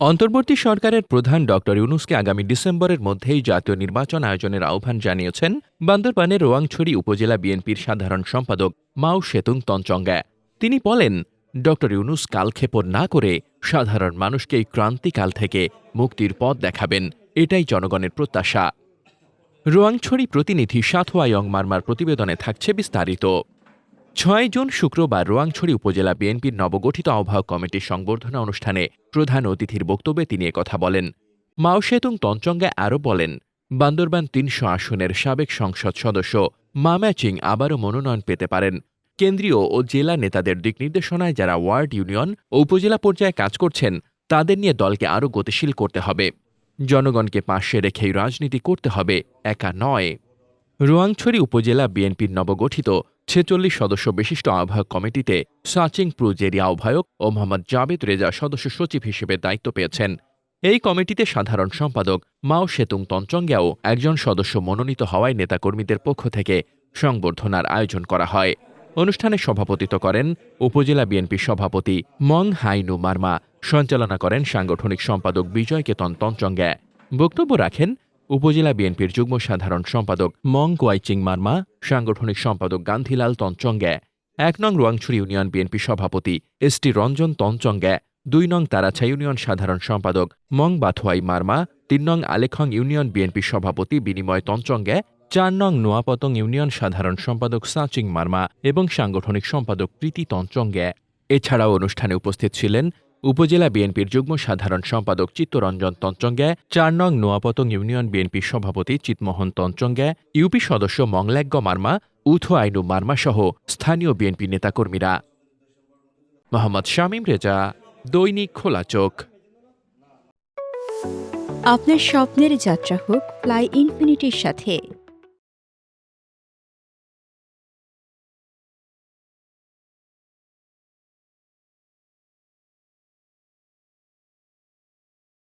অন্তর্বর্তী সরকারের প্রধান ড ইউনুসকে আগামী ডিসেম্বরের মধ্যেই জাতীয় নির্বাচন আয়োজনের আহ্বান জানিয়েছেন বান্দরবানের রোয়াংছড়ি উপজেলা বিএনপির সাধারণ সম্পাদক মাও সেতুং তঞ্চঙ্গা তিনি বলেন ড ইউনুস কালক্ষেপণ না করে সাধারণ মানুষকে এই ক্রান্তিকাল থেকে মুক্তির পথ দেখাবেন। এটাই জনগণের প্রত্যাশা। রোয়াংছড়ি প্রতিনিধি সাথোয়ায়ং মার্মার প্রতিবেদনে থাকছে বিস্তারিত। ছয় জুন শুক্রবার রোয়াংছড়ি উপজেলা বিএনপির নবগঠিত আহ্বায়ক কমিটির সংবর্ধনা অনুষ্ঠানে প্রধান অতিথির বক্তব্যে তিনি কথা বলেন। মাওসেতুং তঞ্চঙ্গা আরও বলেন, বান্দরবান তিনশো আসনের সাবেক সংসদ সদস্য মাম্যাচিং আবারও মনোনয়ন পেতে পারেন। কেন্দ্রীয় ও জেলা নেতাদের দিক নির্দেশনায় যারা ওয়ার্ড ইউনিয়ন ও উপজেলা পর্যায়ে কাজ করছেন, তাদের নিয়ে দলকে আরও গতিশীল করতে হবে। জনগণকে পাশে রেখেই রাজনীতি করতে হবে, একা নয়। রোয়াংছড়ি উপজেলা বিএনপির নবগঠিত ছেচল্লিশ সদস্য বিশিষ্ট আহ্বায়ক কমিটিতে সাচিং প্রুজেরি আহ্বায়ক ও মোহাম্মদ জাবেদ রেজা সদস্য সচিব হিসেবে দায়িত্ব পেয়েছেন। এই কমিটিতে সাধারণ সম্পাদক মাও সেতুং তঞ্চঙ্গাও একজন সদস্য মনোনীত হওয়ায় নেতাকর্মীদের পক্ষ থেকে সংবর্ধনার আয়োজন করা হয়। অনুষ্ঠানে সভাপতিত্ব করেন উপজেলা বিএনপি সভাপতি মং হাইনু মার্মা, সঞ্চালনা করেন সাংগঠনিক সম্পাদক বিজয় কেতন তঞ্চঙ্গা বক্তব্য রাখেন উপজেলা বিএনপির যুগ্ম সাধারণ সম্পাদক মং কোয়াইচিং মার্মা, সাংগঠনিক সম্পাদক গান্ধীলাল তঞ্চঙ্গা এক নং রোয়াংছড়ি ইউনিয়ন বিএনপি সভাপতি এস টি রঞ্জন তঞ্চঙ্গা দুই নং তারাছা ইউনিয়ন সাধারণ সম্পাদক মং বাথুয়াই মার্মা, তিন নং আলেখং ইউনিয়ন বিএনপি সভাপতি বিনিময় তঞ্চঙ্গা চার নং নোয়াপতং ইউনিয়ন সাধারণ সম্পাদক সাচিং মার্মা এবং সাংগঠনিক সম্পাদক প্রীতি তঞ্চঙ্গা এছাড়াও অনুষ্ঠানে উপস্থিত ছিলেন উপজেলা বিএনপির যুগ্ম সাধারণ সম্পাদক চিত্তরঞ্জন তঞ্চঙ্গা, চার নং নোয়াপতং ইউনিয়ন বিএনপির সভাপতি চিতমোহন তঞ্চঙ্গা, ইউপি সদস্য মংলাগ্য মার্মা উথু আইনু মার্মা সহ স্থানীয় বিএনপি নেতাকর্মীরা। মোহাম্মদ শামীম রেজা, দৈনিক খোলা চোখ। আপনার স্বপ্নের যাত্রা হোক, ফ্লাই ইনফিনিটির সাথে।